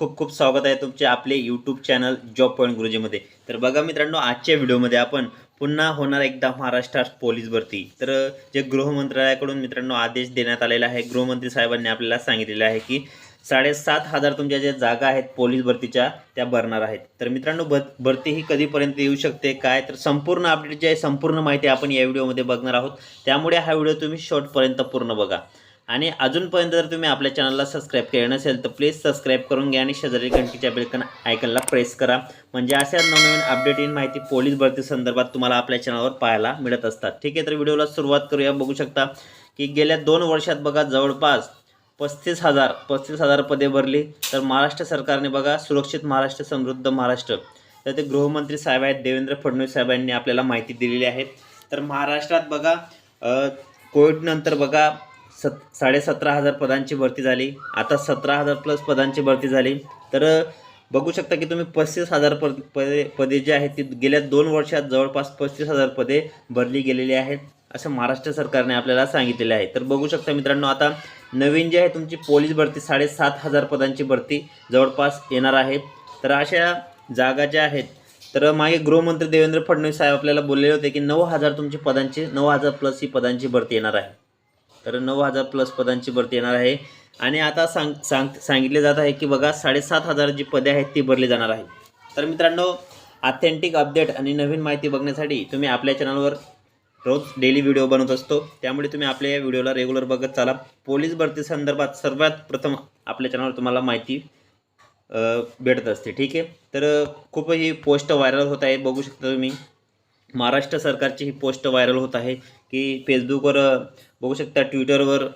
खूप खूप स्वागत आहे तुमचे आपले यूट्यूब चॅनल जॉब पॉईंट गुरुजीमध्ये तर बघा मित्रांनो आजच्या व्हिडिओमध्ये आपण पुन्हा होणार एकदा महाराष्ट्रात पोलीस भरती. तर जे गृहमंत्रालयाकडून मित्रांनो आदेश देण्यात आलेला आहे गृहमंत्री साहेबांनी आपल्याला सांगितलेलं आहे की साडेसात हजार तुमच्या ज्या जागा आहेत पोलीस भरतीच्या त्या भरणार आहेत. तर मित्रांनो भ भरती ही कधीपर्यंत येऊ शकते काय? तर संपूर्ण अपडेट जे आहे संपूर्ण माहिती आपण या व्हिडिओमध्ये बघणार आहोत. त्यामुळे हा व्हिडिओ तुम्ही शॉर्टपर्यंत पूर्ण बघा. आणि अजूनपर्यंत जर तुम्ही आपल्या चॅनलला सबस्क्राईब केलं नसेल तर प्लीज सबस्क्राईब करून घ्या आणि शेजारी घंटीच्या बेलकन आयकनला प्रेस करा. म्हणजे अशा नवनवीन अपडेट इन माहिती पोलीस भरती संदर्भात तुम्हाला आपल्या चॅनलवर पाहायला मिळत असतात. ठीक आहे तर व्हिडिओला सुरुवात करूया. बघू शकता की गेल्या दोन वर्षात बघा जवळपास पस्तीस हजार पस्तीस हजार पदे भरली. तर महाराष्ट्र सरकारने बघा सुरक्षित महाराष्ट्र समृद्ध महाराष्ट्र. तर ते गृहमंत्री साहेब आहेत देवेंद्र फडणवीस साहेबांनी आपल्याला माहिती दिलेली आहे. तर महाराष्ट्रात बघा कोविडनंतर बघा सत साडेसतरा हजार पदांची भरती झाली. आता सतरा हजार प्लस पदांची भरती झाली. तर बघू शकता की तुम्ही पस्तीस हजार पद पदे पदे जी आहेत ती गेल्या दोन वर्षात जवळपास पस्तीस हजार पदे भरली गेलेली आहेत असं महाराष्ट्र सरकारने आपल्याला सांगितलेलं आहे. तर बघू शकता मित्रांनो आता नवीन जी आहे तुमची पोलीस भरती साडेसात हजार पदांची भरती जवळपास येणार आहे. तर अशा जागा ज्या आहेत तर मागे गृहमंत्री देवेंद्र फडणवीस साहेब आपल्याला बोललेले होते की नऊ हजार तुमची पदांची नऊ हजार प्लस ही पदांची भरती येणार आहे. तर नऊ हजार प्लस पदांची भरती येणार आहे. आणि आता सांग सांग सांगितले जात आहे की बघा साडेसात हजार जी पदे आहेत ती भरली जाणार आहे. तर मित्रांनो ऑथेंटिक अपडेट आणि नवीन माहिती बघण्यासाठी तुम्ही आपल्या चॅनलवर रोज डेली व्हिडिओ बनवत असतो. त्यामुळे तुम्ही आपल्या या व्हिडिओला रेग्युलर बघत चाला. पोलीस भरती संदर्भात सर्वात प्रथम आपल्या चॅनलवर तुम्हाला माहिती भेटत असते. ठीक आहे? तर खूप ही पोस्ट व्हायरल होत आहे. बघू शकता तुम्ही. महाराष्ट्र सरकारची ही पोस्ट व्हायरल होत आहे की फेसबुकवर बघू शकता ट्विटरवर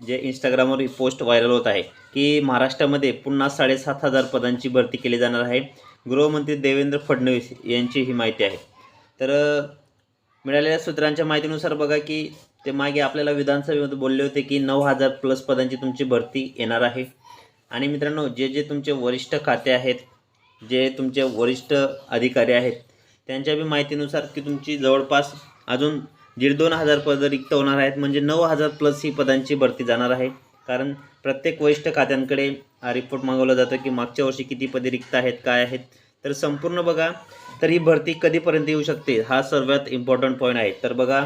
जे इंस्टाग्रामवर ही पोस्ट व्हायरल होत आहे की महाराष्ट्रामध्ये पुन्हा साडेसात हजार पदांची भरती केली जाणार आहे. गृहमंत्री देवेंद्र फडणवीस यांची ही माहिती आहे. तर मिळालेल्या सूत्रांच्या माहितीनुसार बघा की ते मागे आपल्याला विधानसभेमध्ये बोलले होते की नऊ हजार प्लस पदांची तुमची भरती येणार आहे. आणि मित्रांनो जे जे तुमचे वरिष्ठ खाते आहेत जे तुमचे वरिष्ठ अधिकारी आहेत त्यांच्या बी माहितीनुसार की तुमची जवळपास अजून दीड दोन हजार पद रिक्त होणार आहेत. म्हणजे नऊ हजार प्लस ही पदांची भरती जाणार आहे. कारण प्रत्येक वरिष्ठ खात्यांकडे हा रिपोर्ट मागवला जातो की मागच्या वर्षी किती पदे रिक्त आहेत काय आहेत. तर संपूर्ण बघा तर ही भरती कधीपर्यंत येऊ शकते? हा सर्वात इम्पॉर्टंट पॉईंट आहे. तर बघा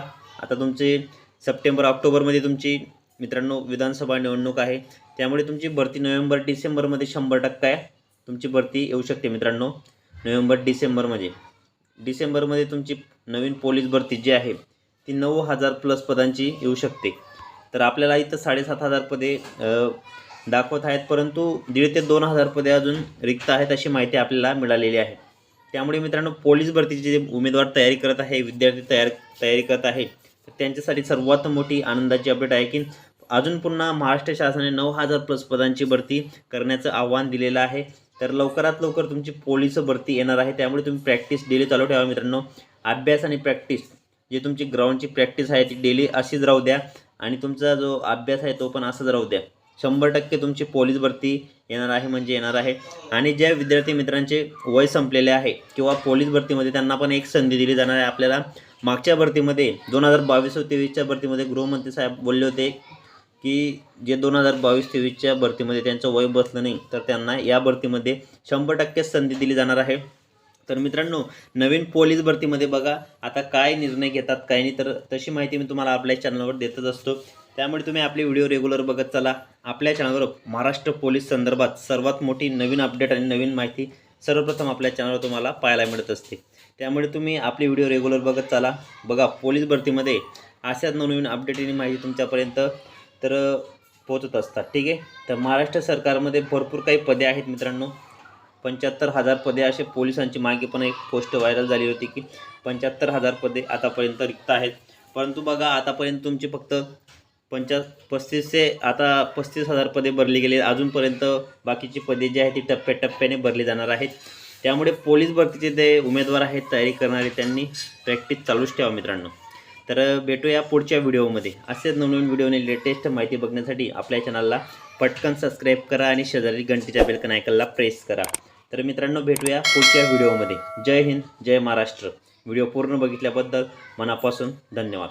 आता तुमची सप्टेंबर ऑक्टोबरमध्ये तुमची मित्रांनो विधानसभा निवडणूक आहे. त्यामुळे तुमची भरती नोव्हेंबर डिसेंबरमध्ये शंभर टक्का आहे तुमची भरती येऊ शकते मित्रांनो. नोव्हेंबर डिसेंबरमध्ये डिसेंबरमध्ये तुमची नवीन पोलीस भरती जी आहे ती नऊ हजार प्लस पदांची येऊ शकते. तर आपल्याला इथं साडेसात हजार पदे दाखवत आहेत परंतु दीड ते दोन हजार पदे अजून रिक्त आहेत अशी माहिती आपल्याला मिळालेली आहे. त्यामुळे मित्रांनो पोलीस भरतीचे जे उमेदवार तयारी करत आहे विद्यार्थी तयार तयारी करत आहे तर त्यांच्यासाठी सर्वात मोठी आनंदाची अपडेट आहे की अजून पुन्हा महाराष्ट्र शासनाने नऊ हजार प्लस पदांची भरती करण्याचं आव्हान दिलेलं आहे. तर लवकरात लवकर तुमची पोलीस भरती येणार आहे. त्यामुळे तुम्ही प्रॅक्टिस डेली चालू ठेवा मित्रांनो. अभ्यास आणि प्रॅक्टिस जी तुमची ग्राउंडची प्रॅक्टिस आहे ती डेली अशीच राहू द्या. आणि तुमचा जो अभ्यास आहे तो पण असाच राहू द्या. शंभर टक्के तुमची पोलीस भरती येणार आहे म्हणजे येणार आहे. आणि ज्या विद्यार्थी मित्रांचे वय संपलेले आहे किंवा पोलीस भरतीमध्ये त्यांना पण एक संधी दिली जाणार आहे आपल्याला. मागच्या भरतीमध्ये दोन हजार बावीस तेवीसच्या भरतीमध्ये गृहमंत्री साहेब बोलले होते की जे दोन हजार बावीस तेवीसच्या भरतीमध्ये त्यांचं वय बसलं नाही तर त्यांना या भरतीमध्ये शंभर टक्के संधी दिली जाणार आहे. तर मित्रांनो नवीन पोलीस भरतीमध्ये बघा आता काय निर्णय घेतात काय नाही तर तशी माहिती मी तुम्हाला आपल्या चॅनलवर देतच असतो. त्यामुळे तुम्ही आपले व्हिडिओ रेग्युलर बघत चला. आपल्या चॅनलवर महाराष्ट्र पोलीस संदर्भात सर्वात मोठी नवीन अपडेट आणि नवीन माहिती सर्वप्रथम आपल्या चॅनलवर तुम्हाला पाहायला मिळत असते. त्यामुळे तुम्ही आपले व्हिडिओ रेग्युलर बघत चला. बघा पोलीस भरतीमध्ये अशाच नवनवीन अपडेट आणि माहिती तुमच्यापर्यंत तर पोहोचत असतात. ठीक आहे? तर महाराष्ट्र सरकारमध्ये भरपूर काही पदे आहेत मित्रांनो. पंच्याहत्तर हजार पदे असे पोलिसांची मागे पण एक पोस्ट व्हायरल झाली होती की पंच्याहत्तर हजार पदे आतापर्यंत रिक्त आहेत. परंतु बघा आतापर्यंत तुमची फक्त पंचा पस्तीसशे आता पस्तीस हजार पदे भरली गेली. अजूनपर्यंत बाकीची पदे जी आहेत ती टप्प्याटप्प्याने भरली जाणार आहेत. त्यामुळे पोलीस भरतीचे जे उमेदवार आहेत तयारी करणारे त्यांनी प्रॅक्टिस चालूच ठेवा मित्रांनो. तर भेटूया पुढच्या व्हिडिओमध्ये. असेच नवनवीन व्हिडिओने लेटेस्ट माहिती बघण्यासाठी आपल्या चॅनलला पटकन सबस्क्राईब करा आणि शेजारी घंटीच्या बेलकन आयकनला प्रेस करा. तर मित्रांनो भेटूया पुढच्या व्हिडिओमध्ये. जय हिंद जय महाराष्ट्र. व्हिडिओ पूर्ण बघितल्याबद्दल मनापासून धन्यवाद.